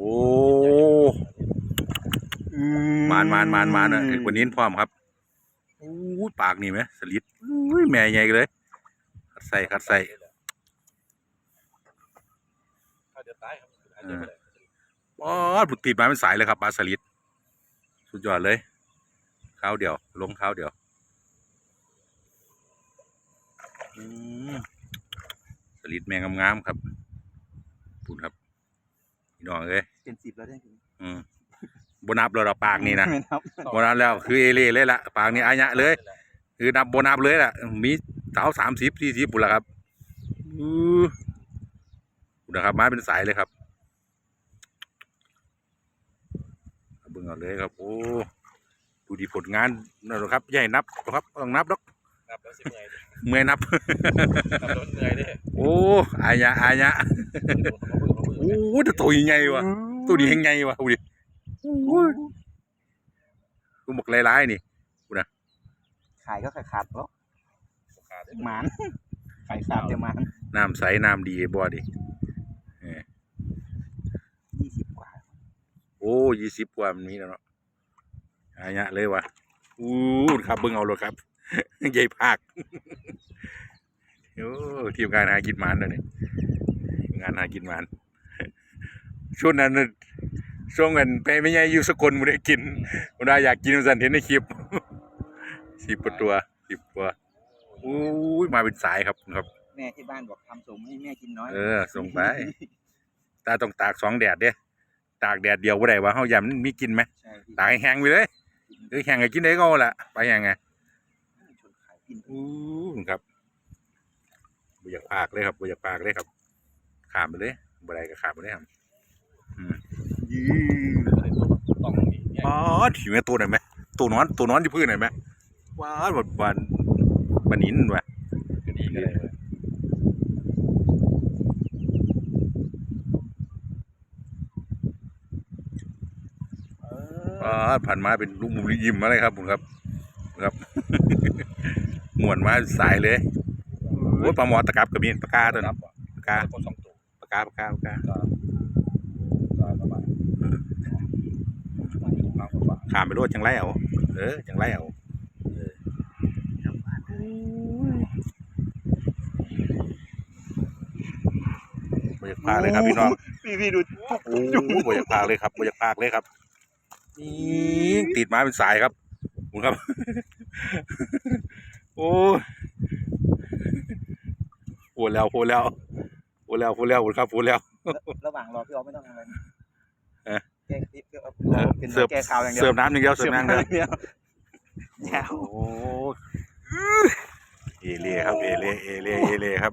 โอ้มานมานมานมานนะถึงวันนี้พร้อมครับโอ้ยปากนี่ไหมสลิดอุ้ยแม่ใหญ่เลยคัดใส่คัดใส่เขาจะตายครับเอออ๋อบุติดมาเป็นสายเลยครับปลาสลิดสุดยอดเลยข้าวเดียว ลงข้าวเดียวอืมสลิดแมงงามๆครับปุ่นครับพี่น้องเอ้ย เป็นสิบแล้วได้ไหมอืมบนับเลยเราปากนี่นะไม่นับบนับแล้วคือเอเล่เลยล่ะปากนี่อายะเลย คือนับโบนับเลยล่ะ มีเสาสามสิบสี่สิบปุ่นละครับอือปุ่นนะครับมาเป็นสายเลยครับเอาเบิ่งเอาเลยครับ โอ้ดูดีผลงานนั่นแหละครับอย่าใหญ่นับครับต้องนับดอกนับแล้วสิเมื่อยเมื่อยนับนับแล้วเหนื่อยเด้โอ้อายะอายะโอ้แต่ตัวใหญ่ว่ะ ตัวนี้ยังไงวะดูดิตัวหมกลายๆนี่ขายก็ขาดขาดแล้วขาดได้หมานขายขาดแต่หมานน้ำใสน้ำดีบ่ดิยี่สิบกว่า โอ้ยี่สิบกว่ามันมีแล้วเนาะอายะเลยวะอู้ครับเบิ่งเอาเลยครับใหญ่ภาคโอ้ทีมงานหากินหมันเลยนี่งานหากินหมันช่วงนั้นน่ะ ช่วงกันไปไม่ใช่อยู่สกลไม่ได้กินมันได้อยากกินมันสันเห็นในคลิปสิบกว่าตัวสิบตัวอู้ยมาเป็นสายครับครับ แม่ที่บ้านบอกทำสมให้แม่กินน้อย เออ ส่งไป ตาต้องตากสองแดดเด้ตากแดดเดียวบ่ได้ว่าเฮายามมันมีกินไหมใช่พี่ตากให้แห้งไปเลยหรือแห้งก็กินได้ก็เอาละไปแห้งไงชนขายกินอู้ครับบ่อยากพากเลยครับบ่อยากพากเลยครับขามไปเลยบ่ได้ก็ขามไปเลยครับอืม ยือต้องนี่เนี่ยอ๋อถีแม่ตัวไหนไหมตัวนอนตัวนอนอยู่พื้นไหนไหมว้าดบดบานบานินว่ะก็ดีก็ได้เลยอ๋อผ่านมาเป็นลูกหมุมยิ้มมาเลยครับผมครับครับ หมวนมาสายเลยโอ้ยปลาหมอตะกับกับมีปากกาตัวนันั้บนอะปากกาก็สองตัวปากกาปากกาปากกา ก็ก็ประมาณมากกว่า ขามไปโลดจังไรเอาเออจังไรเอาเออบ่อยากพากเลยครับพี่น้องพี่พี่ดูโอ้โหบ่อยากพากเลยครับบ่อยากพากเลยครับนี่ติดมาเป็นสายครับคุณครับ โอ้ยโหแล้วโหแล้วโหแล้วโหแล้วคุณครับโหแล้ว ระหว่างรอพี่ออฟไม่ต้องทำอะไร เอ๊ะแก้พี่ออฟเออเป็นเสิร์ฟแก้ข่าวอย่างเดียวเสิร์ฟน้ำอย่างเดียวเสิร์ฟน้ำอย่างเดียวเดียวโอ้เอเล่ครับเอเล่เอเล่เอเล่ครับ